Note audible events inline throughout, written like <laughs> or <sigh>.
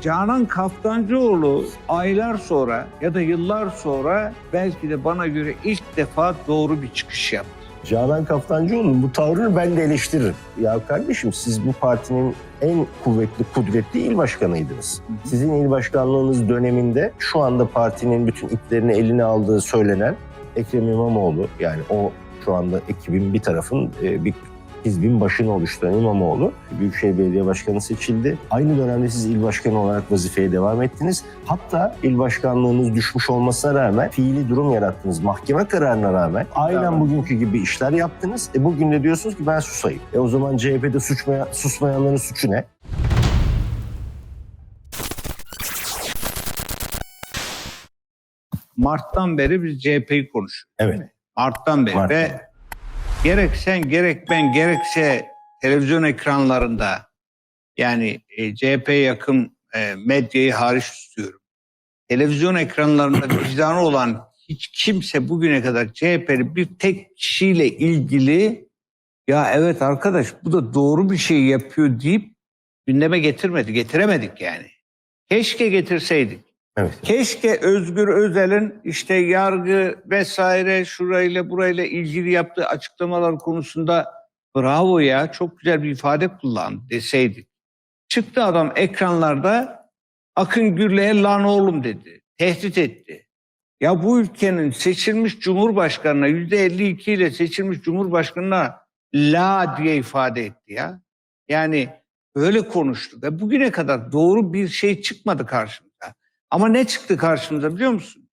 Canan Kaftancıoğlu aylar sonra ya da yıllar sonra belki de bana göre ilk defa doğru bir çıkış yaptı. Canan Kaftancıoğlu'nun bu tavrını ben de eleştiririm. Ya kardeşim siz bu partinin en kuvvetli, kudretli il başkanıydınız. Sizin il başkanlığınız döneminde şu anda partinin bütün iplerini eline aldığı söylenen Ekrem İmamoğlu yani o şu anda ekibin bir tarafın e, bir hizbin başını oluşturan İmamoğlu Büyükşehir Belediye Başkanı seçildi. Aynı dönemde siz il başkanı olarak vazifeye devam ettiniz. Hatta il başkanlığınız düşmüş olmasına rağmen fiili durum yarattınız. Mahkeme kararına rağmen aynen Evet. bugünkü gibi işler yaptınız. E bugün de diyorsunuz ki ben susayım. E o zaman CHP'de suçmaya, susmayanların suçu ne? Mart'tan beri biz CHP'yi konuşuyoruz. Evet. Mart'tan beri Mart'tan ve gerek sen gerek ben gerekse televizyon ekranlarında yani e, CHP'ye yakın e, medyayı hariç tutuyorum. Televizyon ekranlarında <coughs> vicdanı olan hiç kimse bugüne kadar CHP'li bir tek kişiyle ilgili ya evet arkadaş bu da doğru bir şey yapıyor deyip gündeme getirmedi. Getiremedik yani. Keşke getirseydik. Evet. Keşke Özgür Özel'in işte yargı vesaire şurayla burayla ilgili yaptığı açıklamalar konusunda bravo ya çok güzel bir ifade kullan deseydik. Çıktı adam ekranlarda Akın Gürlü'ye lan oğlum dedi. Tehdit etti. Ya bu ülkenin seçilmiş cumhurbaşkanına yüzde 52 ile seçilmiş cumhurbaşkanına la diye ifade etti ya. Yani böyle konuştu ve bugüne kadar doğru bir şey çıkmadı karşımıza. Ama ne çıktı karşımıza biliyor musun?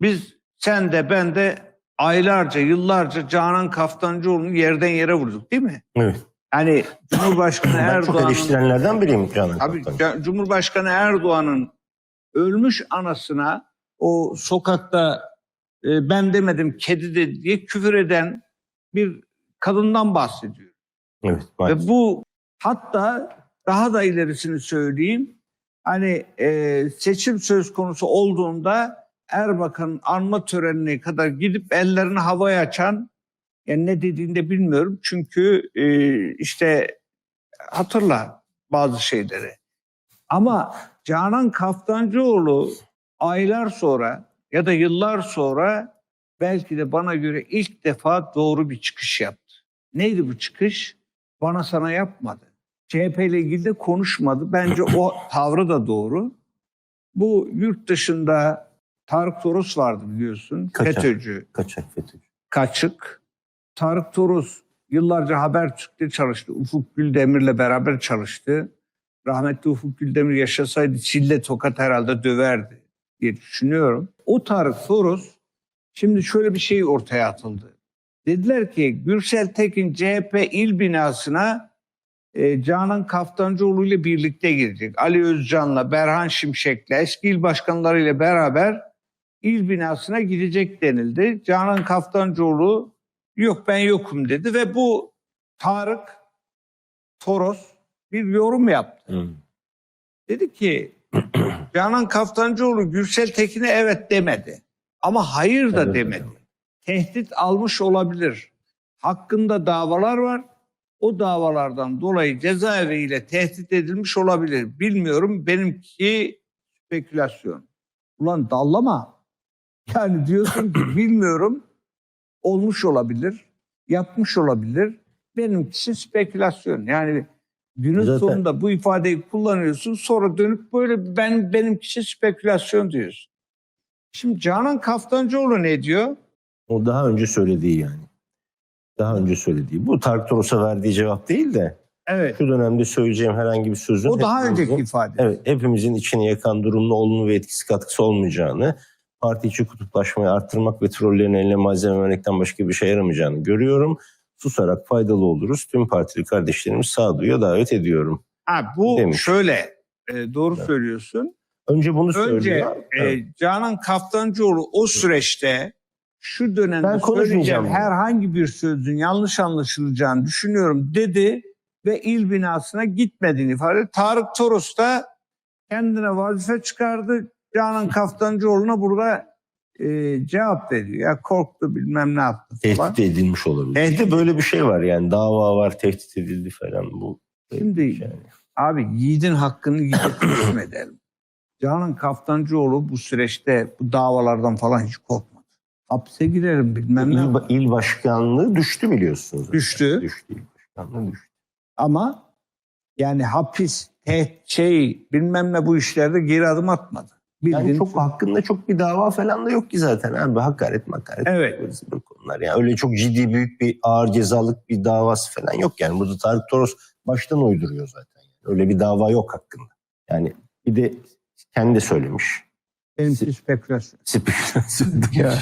Biz sen de ben de aylarca, yıllarca Canan Kaftancıoğlu'nu yerden yere vurduk değil mi? Evet. Yani <coughs> Cumhurbaşkanı Ben çok Erdoğan'ın eleştirenlerden biriyim Canan. Ca- Cumhurbaşkanı Erdoğan'ın ölmüş anasına o sokakta e, ben demedim kedi dedi diye küfür eden bir kadından bahsediyor. Evet. maalesef. Ve bu hatta daha da ilerisini söyleyeyim. Hani e, seçim söz konusu olduğunda Erbakan'ın anma törenine kadar gidip ellerini havaya açan yani ne dediğini de bilmiyorum. Çünkü e, işte hatırla bazı şeyleri. Ama Canan Kaftancıoğlu aylar sonra ya da yıllar sonra belki de bana göre ilk defa doğru bir çıkış yaptı. Neydi bu çıkış? Bana sana yapmadı. CHP ile ilgili de konuşmadı. Bence o tavrı da doğru. Bu yurt dışında Tarık Toros vardı biliyorsun. Kaçak. FETÖ'cü, Kaçak FETÖ'cü. kaçık. Tarık Toros yıllarca Habertürk'te çalıştı. Ufuk Güldemir'le beraber çalıştı. Rahmetli Ufuk Güldemir yaşasaydı çille tokat herhalde döverdi diye düşünüyorum. O Tarık Toros şimdi şöyle bir şey ortaya atıldı. Dediler ki Gürsel Tekin CHP il binasına e, Canan Kaftancıoğlu ile birlikte girecek. Ali Özcan'la, Berhan Şimşek'le, eski il başkanlarıyla beraber il binasına gidecek denildi. Canan Kaftancıoğlu yok ben yokum dedi ve bu Tarık Toros bir yorum yaptı. Hı. Dedi ki <clears throat> Canan Kaftancıoğlu Gürsel Tekin'e evet demedi. Ama hayır da Evet, demedi. Tehdit almış olabilir. Hakkında davalar var. O davalardan dolayı cezaeviyle tehdit edilmiş olabilir. Bilmiyorum benimki spekülasyon. Ulan dallama. Yani diyorsun ki <clears throat> bilmiyorum olmuş olabilir, yapmış olabilir. Benimkisi spekülasyon. Yani günün Zaten- sonunda bu ifadeyi kullanıyorsun sonra dönüp böyle ben benimkisi spekülasyon diyorsun. Şimdi Canan Kaftancıoğlu ne diyor? O daha önce söylediği yani. Daha önce söylediği. Bu Tarık Toros'a verdiği cevap değil de Evet. şu dönemde söyleyeceğim herhangi bir sözün O daha hepimizin- önceki ifade. Evet, hepimizin içini yakan durumda olumlu ve etkisi katkısı olmayacağını, parti içi kutuplaşmayı arttırmak ve trollerin eline malzeme vermekten başka bir şey yaramayacağını görüyorum. Susarak faydalı oluruz. Tüm partili kardeşlerimiz sağduyuya davet ediyorum. Ha, bu Demiş. şöyle e, doğru söylüyorsun. Önce bunu Önce söylüyor. e, Evet. Canan Kaftancıoğlu o süreçte şu dönemde Ben söyleyeceğim herhangi bir sözün yanlış anlaşılacağını düşünüyorum dedi ve il binasına gitmediğini ifade etti. Tarık Toros da kendine vazife çıkardı. Canan Kaftancıoğlu'na burada e, cevap veriyor. Ya korktu bilmem ne yaptı falan. Tehdit edilmiş olabilir. Tehdit- böyle bir şey var yani dava var, tehdit edildi falan bu. Şimdi yani. Abi yiğidin hakkını teslim edelim. Canan Kaftancıoğlu bu süreçte bu davalardan falan hiç korkmadı. Hapse girerim bilmem ne. İl, il başkanlığı düştü biliyorsunuz. Düştü. Düştü. il başkanlığı düştü. Ama yani hapis, tehdit, şey bilmem ne bu işlerde geri adım atmadı. Yani Bildiğin- çok hakkında çok bir dava falan da yok ki zaten abi hakaret makaret. Evet. zıvır konular. Yani öyle çok ciddi büyük bir ağır cezalık bir davası falan yok yani. Burada Tarık Toros baştan uyduruyor zaten. Öyle bir dava yok hakkında. Yani bir de kendi söylemiş. Benimki spekülasyon. Spekülasyon. Ya.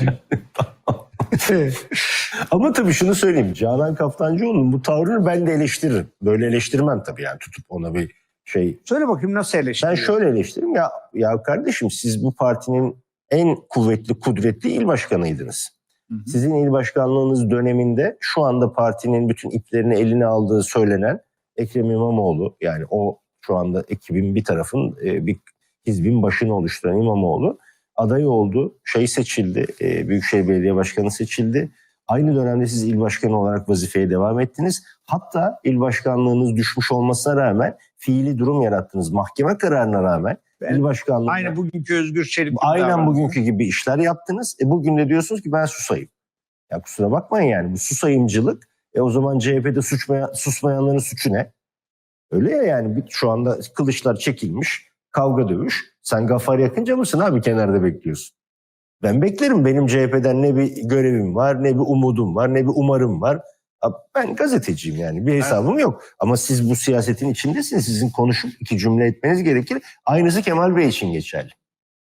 Ama tabii şunu söyleyeyim. Canan Kaftancıoğlu'nun bu tavrını ben de eleştiririm. Böyle eleştirmem tabii yani tutup ona bir şey. Söyle bakayım nasıl Ben eleştiriyorsun? şöyle eleştiririm. Ya, ya kardeşim siz bu partinin en kuvvetli, kudretli il başkanıydınız. Hı hı. Sizin il başkanlığınız döneminde şu anda partinin bütün iplerini eline aldığı söylenen Ekrem İmamoğlu yani o şu anda ekibin bir tarafın e, bir hizbin başını oluşturan İmamoğlu aday oldu. Şey seçildi. E, Büyükşehir Belediye Başkanı seçildi. Aynı dönemde siz il başkanı olarak vazifeye devam ettiniz. Hatta il başkanlığınız düşmüş olmasına rağmen fiili durum yarattınız. Mahkeme kararına rağmen Ben- il başkanlığı Aynı bugünkü Özgür Çelik. Aynen davrandı. bugünkü gibi işler yaptınız. E bugün de diyorsunuz ki ben susayım. Ya kusura bakmayın yani bu susayımcılık. E o zaman CHP'de suçmaya, susmayanların suçu ne? Öyle ya yani şu anda kılıçlar çekilmiş, kavga dövüş. Sen gafar yakınca mısın abi kenarda bekliyorsun? Ben beklerim. Benim CHP'den ne bir görevim var, ne bir umudum var, ne bir umarım var. Ben gazeteciyim yani bir hesabım yok. Ama siz bu siyasetin içindesiniz. Sizin konuşup iki cümle etmeniz gerekir. Aynısı Kemal Bey için geçerli.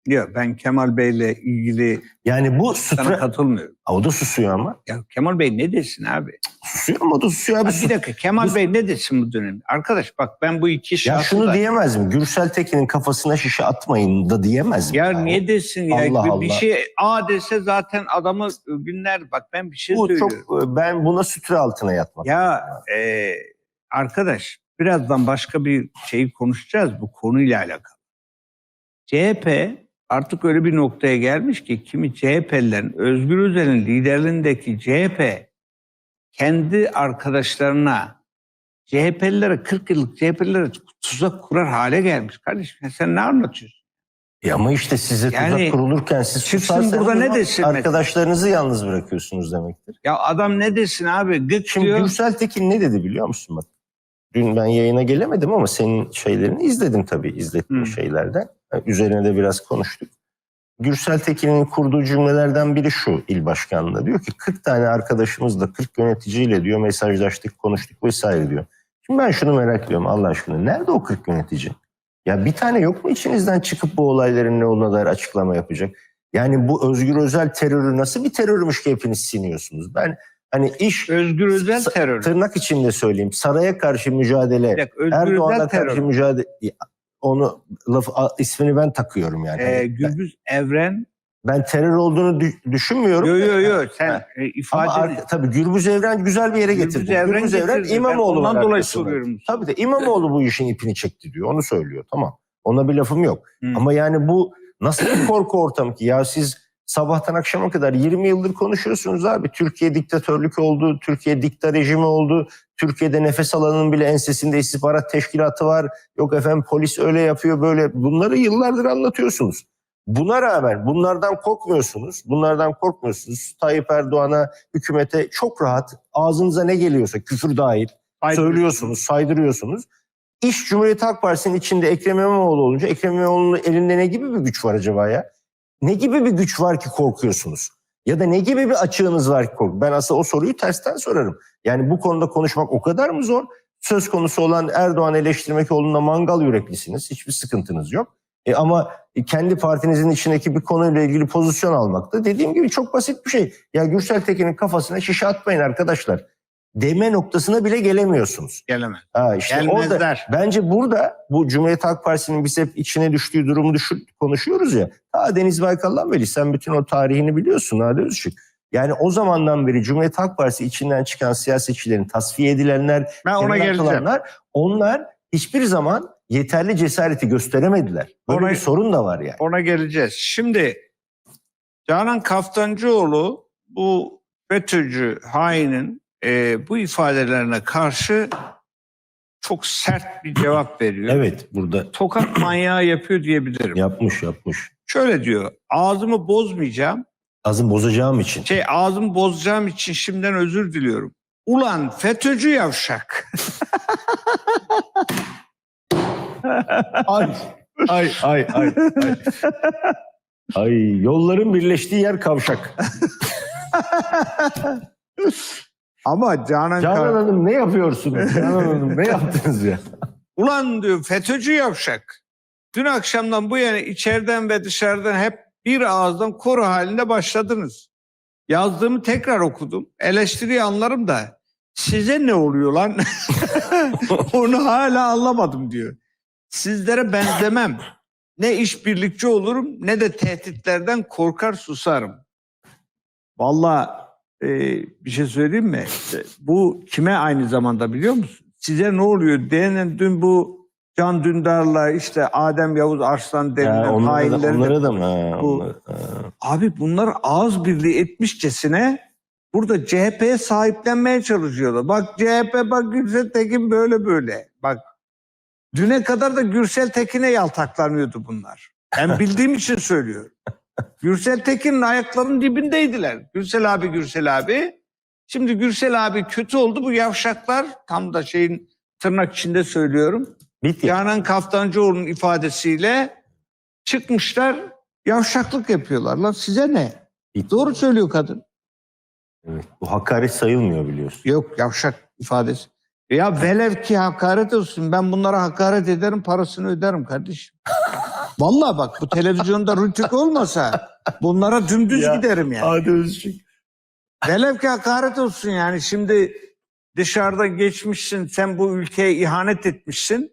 Yok ben Kemal Bey'le ilgili Yani bu sana sutra... katılmıyorum. O da susuyor ama. Ya Kemal Bey ne desin abi? Susuyor ama o da susuyor abi. Sus- bir dakika Kemal Bey ne desin bu dönemde? Arkadaş bak ben bu iki Ya şahsı şunu da- diyemez mi? Gürsel Tekin'in kafasına şişe atmayın da diyemez mi? Ya Yani? niye desin ya? Allah bir, bir Allah. şey A dese zaten adamı günler bak ben bir şey Bu söylüyorum. çok e, ben buna sütre altına yatmak. Ya e, arkadaş birazdan başka bir şeyi konuşacağız bu konuyla alakalı. CHP artık öyle bir noktaya gelmiş ki kimi CHP'lilerin Özgür Özel'in liderliğindeki CHP kendi arkadaşlarına CHP'lilere 40 yıllık CHP'lilere tuzak kurar hale gelmiş. Kardeşim sen ne anlatıyorsun? E ama işte size Yani tuzak kurulurken siz çıksın burada ne desin mesela? Arkadaşlarınızı yalnız bırakıyorsunuz demektir. Ya adam ne desin abi? Gık Şimdi diyor. Gürsel Tekin ne dedi biliyor musun bak? Dün ben yayına gelemedim ama senin şeylerini izledim tabii izlettiğin Hı. şeylerden. Üzerine de biraz konuştuk. Gürsel Tekin'in kurduğu cümlelerden biri şu il başkanlığı. Diyor ki 40 tane arkadaşımızla 40 yöneticiyle diyor mesajlaştık konuştuk vesaire diyor. Şimdi ben şunu merak ediyorum Allah aşkına. Nerede o 40 yönetici? Ya bir tane yok mu içinizden çıkıp bu olayların ne olduğuna dair açıklama yapacak? Yani bu Özgür Özel terörü nasıl bir terörmüş ki hepiniz siniyorsunuz? Ben hani iş Özgür Özel terör. tırnak içinde söyleyeyim. Saraya karşı mücadele, Özgür Erdoğan'a karşı mücadele onu laf a- ismini ben takıyorum yani. Ee, Hani Gürbüz Evren. ben terör olduğunu dü- düşünmüyorum. Yo yo yo <laughs> sen Ha. e, Ama ifade ar- tabii Gürbüz Evren güzel bir yere Gürbüz getirdi. Evren Gürbüz Evren getirdi. İmamoğlu Ben ondan dolayı soruyorum. Tabii de İmamoğlu bu işin ipini çekti diyor. Onu söylüyor. Tamam. Ona bir lafım yok. Hı. Ama yani bu nasıl bir korku ortamı ki? Ya siz sabahtan akşama kadar 20 yıldır konuşuyorsunuz abi. Türkiye diktatörlük oldu, Türkiye dikta rejimi oldu. Türkiye'de nefes alanın bile ensesinde istihbarat teşkilatı var. Yok efendim polis öyle yapıyor böyle. Bunları yıllardır anlatıyorsunuz. Buna rağmen bunlardan korkmuyorsunuz. Bunlardan korkmuyorsunuz. Tayyip Erdoğan'a, hükümete çok rahat ağzınıza ne geliyorsa küfür dahil söylüyorsunuz, saydırıyorsunuz. İş Cumhuriyet Halk Partisi'nin içinde Ekrem İmamoğlu olunca Ekrem İmamoğlu'nun elinde ne gibi bir güç var acaba ya? Ne gibi bir güç var ki korkuyorsunuz? Ya da ne gibi bir açığınız var ki kork? Ben aslında o soruyu tersten sorarım. Yani bu konuda konuşmak o kadar mı zor? Söz konusu olan Erdoğan eleştirmek olduğunda mangal yüreklisiniz. Hiçbir sıkıntınız yok. E ama kendi partinizin içindeki bir konuyla ilgili pozisyon almak da dediğim gibi çok basit bir şey. Ya Gürsel Tekin'in kafasına şişe atmayın arkadaşlar. Deme noktasına bile gelemiyorsunuz. Gelemez. Ha işte orada Gelmezler. bence burada bu Cumhuriyet Halk Partisi'nin biz hep içine düştüğü durumu düşün, konuşuyoruz ya. Ta Deniz Baykal'dan beri sen bütün o tarihini biliyorsun Nade Özçük. Yani o zamandan beri Cumhuriyet Halk Partisi içinden çıkan siyasetçilerin tasfiye edilenler, Ben ona atılanlar, onlar hiçbir zaman yeterli cesareti gösteremediler. Böyle Ona- bir sorun da var yani. Ona geleceğiz. Şimdi Canan Kaftancıoğlu bu FETÖ'cü hainin e, bu ifadelerine karşı çok sert bir cevap veriyor. Evet burada Tokat manyağı yapıyor diyebilirim. yapmış yapmış. Şöyle diyor. Ağzımı bozmayacağım. Azım bozacağım için. Şey ağzımı bozacağım için şimdiden özür diliyorum. Ulan FETÖ'cü yavşak. Ay ay ay ay. Ay, ay yolların birleştiği yer kavşak. Ama Canan, Canan Kar- Hanım ne yapıyorsunuz? <laughs> Canan Hanım ne yaptınız ya? Ulan diyor FETÖ'cü yavşak. Dün akşamdan bu yana içeriden ve dışarıdan hep bir ağızdan koro halinde başladınız. Yazdığımı tekrar okudum. Eleştiriyi anlarım da size ne oluyor lan? <laughs> Onu hala anlamadım diyor. Sizlere benzemem. Ne işbirlikçi olurum ne de tehditlerden korkar susarım. Vallahi e, bir şey söyleyeyim mi? E, Bu kime aynı zamanda biliyor musun? Size ne oluyor? Denen dün bu Can Dündar'la işte Adem Yavuz Arslan denilen ya onlara da, mı? Ha, Bu- ha. Abi bunlar ağız birliği etmişçesine burada CHP'ye sahiplenmeye çalışıyorlar. Bak CHP bak Gürsel Tekin böyle böyle. Bak düne kadar da Gürsel Tekin'e yaltaklanıyordu bunlar. Ben <laughs> bildiğim için söylüyorum. Gürsel Tekin'in ayaklarının dibindeydiler. Gürsel abi Gürsel abi. Şimdi Gürsel abi kötü oldu bu yavşaklar tam da şeyin tırnak içinde söylüyorum. Bitti. Canan Kaftancıoğlu'nun ifadesiyle çıkmışlar yavşaklık yapıyorlar. Lan size ne? Bitti. Doğru söylüyor kadın. Evet. Bu hakaret sayılmıyor biliyorsun. Yok yavşak ifadesi. Ya velev ki hakaret olsun ben bunlara hakaret ederim parasını öderim kardeşim. <laughs> Vallahi bak bu televizyonda rütük <laughs> olmasa bunlara dümdüz Ya, giderim yani. Hadi Özçük. Velev ki hakaret olsun yani şimdi dışarıda geçmişsin sen bu ülkeye ihanet etmişsin.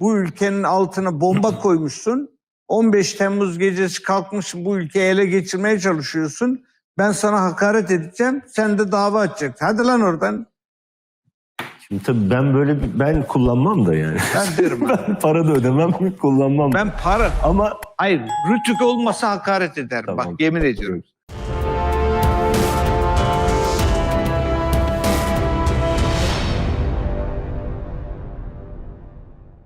Bu ülkenin altına bomba <laughs> koymuşsun. 15 Temmuz gecesi kalkmışsın bu ülkeyi ele geçirmeye çalışıyorsun. Ben sana hakaret edeceğim sen de dava açacaksın. Hadi lan oradan Şimdi tabii ben böyle bir- ben kullanmam da yani. ben derim. <laughs> ben para da ödemem kullanmam. ben para Ama hayır rütük olmasa hakaret ederim Tamam. bak yemin ediyorum.